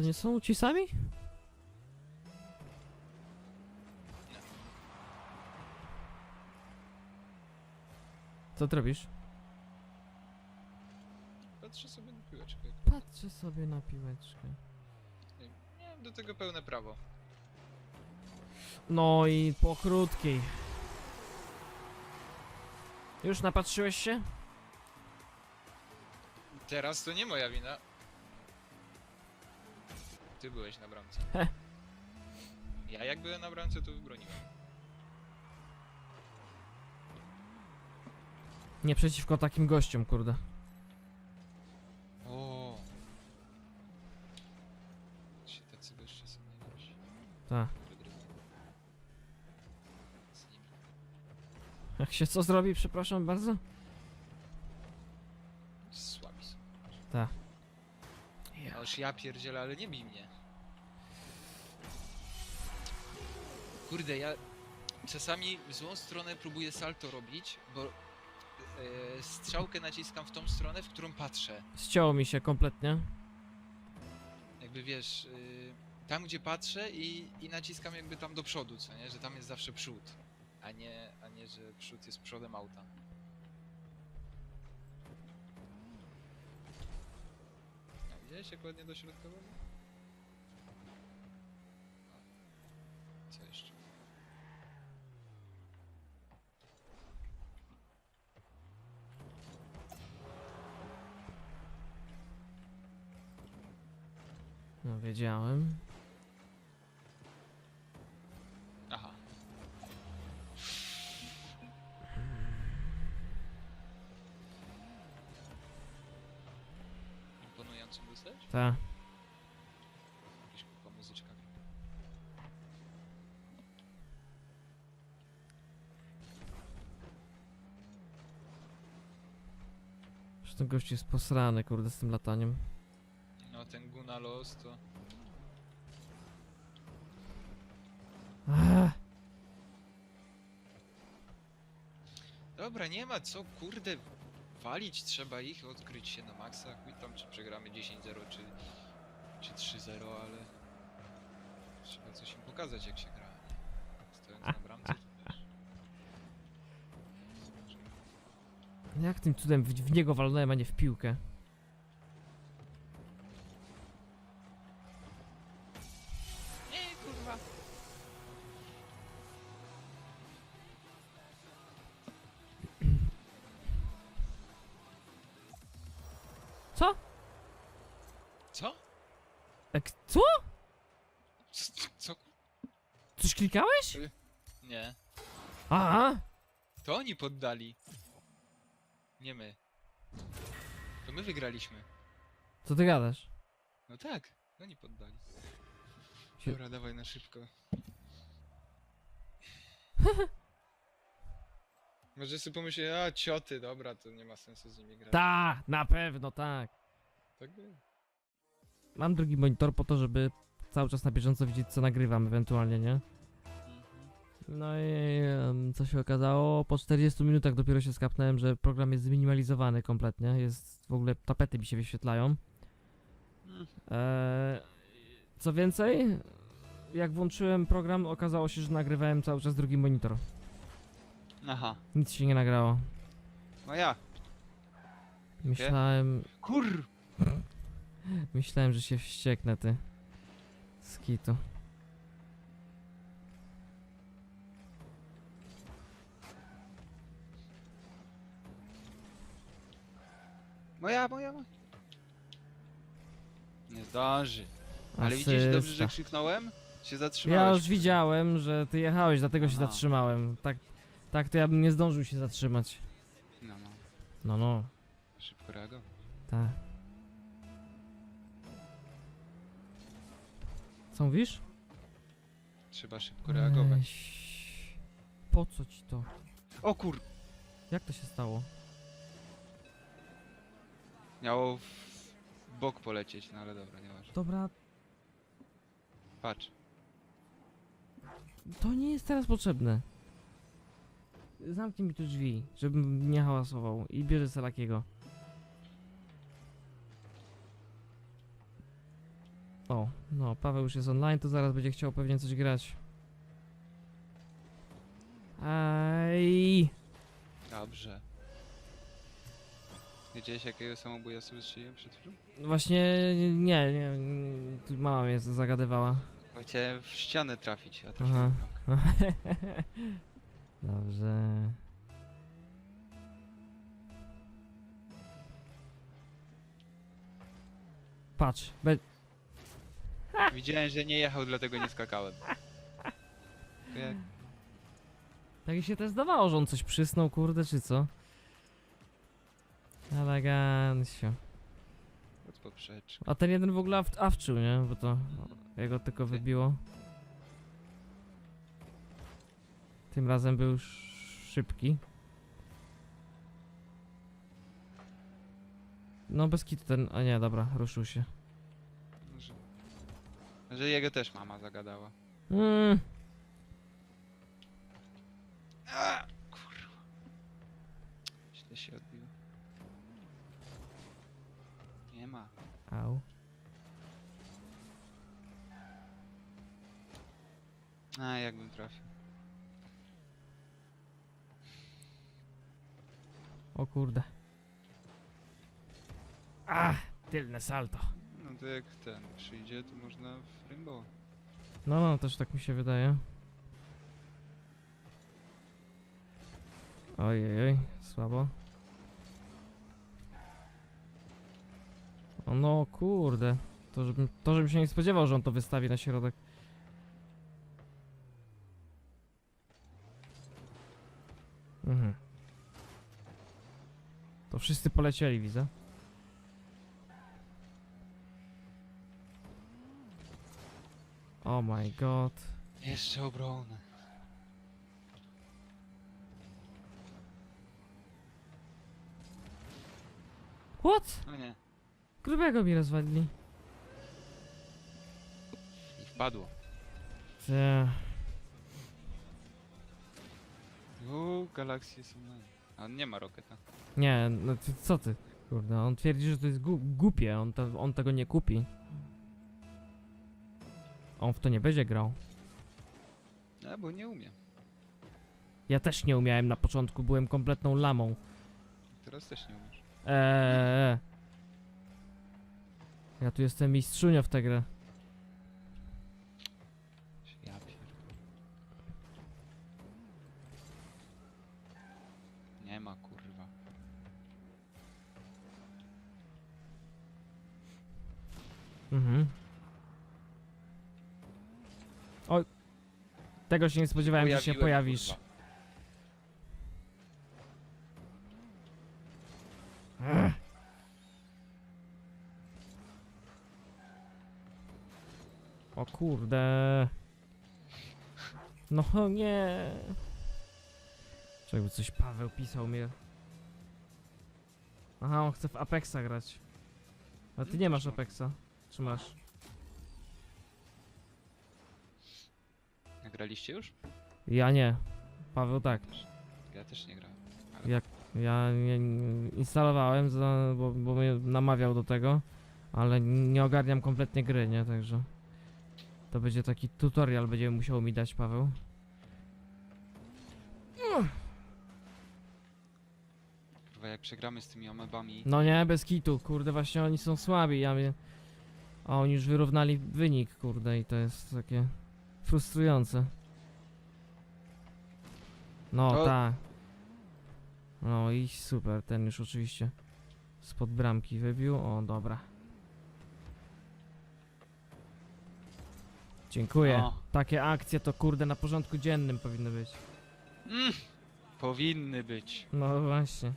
To nie są ci sami? Co ty robisz? Patrzę sobie na piłeczkę. Patrzę sobie na piłeczkę. Miałem do tego pełne prawo. No i po krótkiej. Już napatrzyłeś się? Teraz to nie moja wina. Ty byłeś na bramce. Heh. Ja jak byłem na bramce, to wybroniłem. Nie przeciwko takim gościom, kurde. O. Ci tacy goście są najlepsi. Tak. Wygrywają. Z nimi. Jak się co zrobi, przepraszam bardzo? Słabi są. Tak. Aż ja pierdzielę, ale nie bij mnie. Kurde, ja czasami w złą stronę próbuję salto robić, bo e, strzałkę naciskam w tą stronę, w którą patrzę. Ścięło mi się kompletnie. Jakby wiesz, y, tam gdzie patrzę i, i naciskam jakby tam do przodu, co nie? Że tam jest zawsze przód, a nie, a nie że przód jest przodem auta. Widziałeś jak ładnie dośrodkował? Co jeszcze? No wiedziałem. Ta. Kurwa muzyczka. Ten gość jest posrany, kurde, z tym lataniem. No ten Guna Los to... Ech, Dobra, nie ma co, kurde, walić trzeba ich, odkryć się na maksa, chuj czy przegramy 10-0 czy, czy 3-0, ale trzeba coś im pokazać jak się gra? Stojąc na bramce, to wiesz. jak tym cudem w, w niego walnąłem, a nie w piłkę? Co? Co? Jak, co? Co? Coś klikałeś? Nie. A, To oni poddali. Nie my. To my wygraliśmy. co ty gadasz? No tak, oni poddali. Dobra, dawaj na szybko. Może sobie pomyśleć, a cioty, dobra, to nie ma sensu z nimi grać. Ta, na pewno, tak. Tak by. Mam drugi monitor po to, żeby cały czas na bieżąco widzieć, co nagrywam ewentualnie, nie? Mhm. No i em, co się okazało, po 40 minutach dopiero się skapnąłem, że program jest zminimalizowany kompletnie, jest w ogóle tapety mi się wyświetlają. Eee, co więcej, jak włączyłem program, okazało się, że nagrywałem cały czas drugi monitor. Aha. Nic się nie nagrało. No ja. Myślałem, Kur... myślałem, że się wścieknę, ty. Skitu. Moja, moja, moja. Nie zdąży. Ale widzisz, dobrze, że Asysta. krzyknąłem? Się zatrzymałeś. Ja już widziałem, że ty jechałeś, dlatego się Aha. zatrzymałem. Tak, tak to ja bym nie zdążył się zatrzymać. No, no. No, no, Szybko reagował. tak. Co mówisz? Trzeba szybko reagować. Eś, Po co ci to? O kur... Jak to się stało? Miało w bok polecieć, no ale dobra, nieważne. Dobra, Patrz. to nie jest teraz potrzebne. Zamknij mi tu drzwi, żebym nie hałasował i bierze Salakiego. O, no, Paweł już jest online, to zaraz będzie chciał pewnie coś grać. Aj. Dobrze. Wiedziałeś jakiego samobuja sobie strzeliłem przed chwilą? Właśnie nie, nie, nie tu mama mnie zagadywała. Bo Chciałem w ścianę trafić, a Aha. trafiłem w. Dobrze. Patrz, be... Widziałem, że nie jechał, dlatego nie skakałem. Tylko Jak... tak mi się też zdawało, że on coś przysnął, kurde, czy co? Elegancio. Pod. A ten jeden w ogóle aw awczył, nie? Bo to jego tylko Ty. wybiło. Tym razem był sz szybki. No bez kitu ten, a nie, dobra, ruszył się. Że... że jego też mama zagadała. Mm. A, kurwa. Źle się odbiło. Nie ma. Au. A, jakbym trafił. O kurde. Ach, tylne salto. No to jak ten przyjdzie, to można w Rainbow. No, no, też tak mi się wydaje. Ojej, oj, słabo. O no, kurde. To żebym, to żebym się nie spodziewał, że on to wystawi na środek. Mhm. To wszyscy polecieli, widzę. Oh my god. Jeszcze obronę. What? No nie. Grubego mi rozwalili. I wpadło. Te. Uuu, galaksje są na... A on nie ma roketa. Nie, no ty, co ty? Kurde, on twierdzi, że to jest gu głupie, on, to, on tego nie kupi. On w to nie będzie grał. A, bo nie umiem. Ja też nie umiałem na początku, byłem kompletną lamą. Teraz też nie umiesz. Eee. Ja tu jestem mistrzunio w tę grę. Ja pierdolę. Nie ma, kurwa. Mhm. Oj. Tego się nie spodziewałem, że się Pojawiłem, pojawisz. kurwa. Ech. O kurde. No nie. Czego coś Paweł pisał mnie. Aha, on chce w Apexa grać. A ty nie masz. Apexa. Czy masz? Nagraliście już? Ja nie. Paweł tak. Ja też nie grałem. Jak ja nie, nie instalowałem, za, bo, bo mnie namawiał do tego, ale nie ogarniam kompletnie gry, nie? Także to będzie taki tutorial, będzie musiał mi dać Paweł. Kurwa, jak przegramy z tymi amebami... No nie, bez kitu, kurde, właśnie oni są słabi, ja mnie... A oni już wyrównali wynik, kurde, i to jest takie frustrujące. No, No. tak. No i super, ten już oczywiście spod bramki wybił, o dobra. Dziękuję. No. Takie akcje to kurde na porządku dziennym powinny być. Mm, powinny być. No właśnie.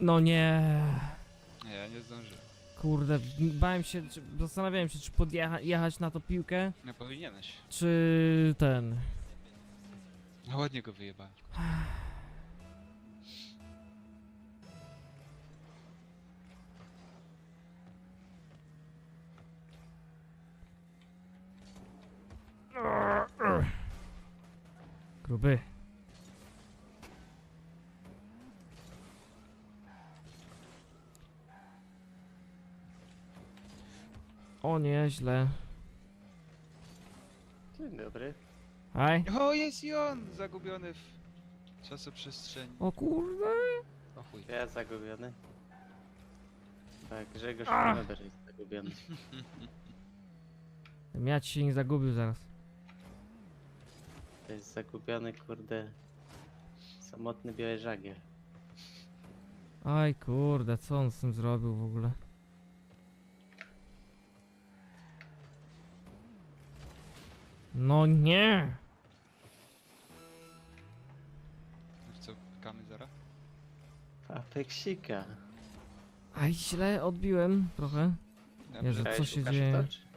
No nie. Nie, ja nie zdążyłem. Kurde, bałem się, czy, zastanawiałem się, czy podjechać na tą piłkę, Nie powinieneś. czy ten. No ładnie go wyjebałem. Gruby. Nieźle. Dzień dobry. Aj. O, jest i on! Zagubiony w czasoprzestrzeni. O kurde. O chuj. Ja zagubiony. Tak, Grzegorz Ach. Jest zagubiony. Ja ci się nie zagubił zaraz. To jest zagubiony, kurde, samotny biały żagiel. Aj kurde, co on z tym zrobił w ogóle? No nie! Co, kamy zara? Apeksika. Aj źle odbiłem trochę. Ja Jezu, co się dzieje? Touch?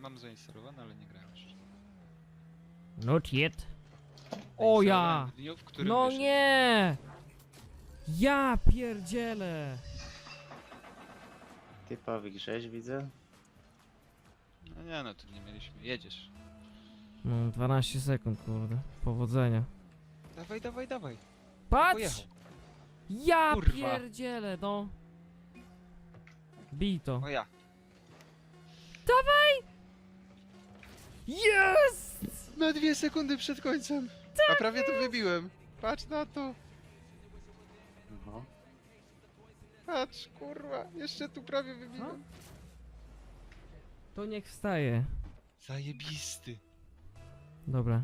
Mam zainstalowane, ale nie grałem jeszcze. Not yet. O ja! Zainstalowałem w dniu, w którym No wyszedł. nie! Ja pierdzielę! Typowy grześ widzę. No nie no, tu nie mieliśmy. Jedziesz. No 12 sekund, kurde. Powodzenia. Dawaj, dawaj, dawaj. Patrz! Pojechał. Ja Kurwa. pierdzielę, no. Bij to. O ja. Jest! Na dwie sekundy przed końcem. A prawie to wybiłem. Patrz na to. No. Patrz, kurwa. Jeszcze tu prawie wybiłem. To niech wstaje. Zajebisty. Dobra.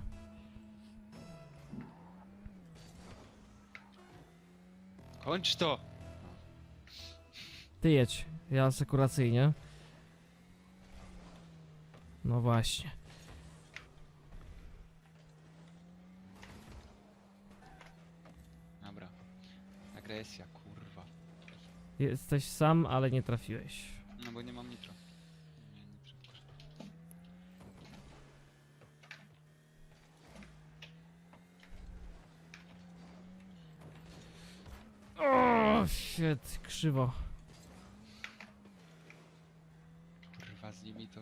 Kończ to. Ty jedź. Ja asekuracyjnie. No właśnie. Dobra. Agresja, kurwa. Jesteś sam, ale nie trafiłeś. No bo nie mam nitro. Nie, nitro. O, shit, krzywo. Kurwa, z nimi to...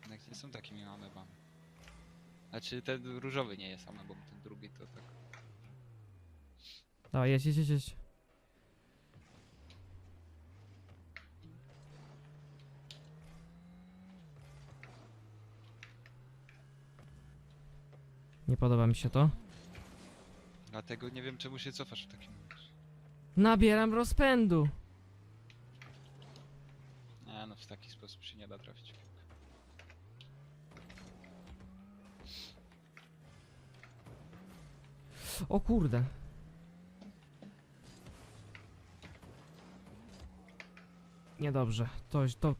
Jednak nie są takimi amebami. Znaczy, ten różowy nie jest amebą, ten drugi to tak... Dawaj, jedź, jedź, jedź, jedź. Nie podoba mi się to. Dlatego nie wiem, czemu się cofasz w takim. Nabieram rozpędu. Nie no, w taki sposób się nie da trafić. O kurde. Niedobrze. To, to...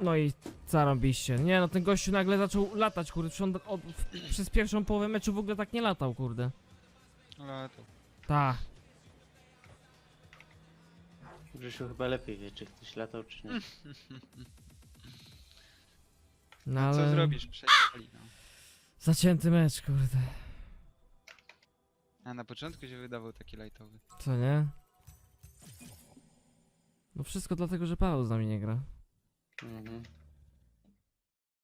No i zarąbiście. Nie no, ten gościu nagle zaczął latać, kurde. Przecież on od, w, przez pierwszą połowę meczu w ogóle tak nie latał, kurde. Ale to... Ta. Grzesiu chyba lepiej wie, czy ktoś latał, czy nie. No co ale... zrobisz? Przejechali, no. Zacięty mecz, kurde. A na początku się wydawał taki lightowy. Co nie? No wszystko dlatego, że Paweł z nami nie gra. Mhm.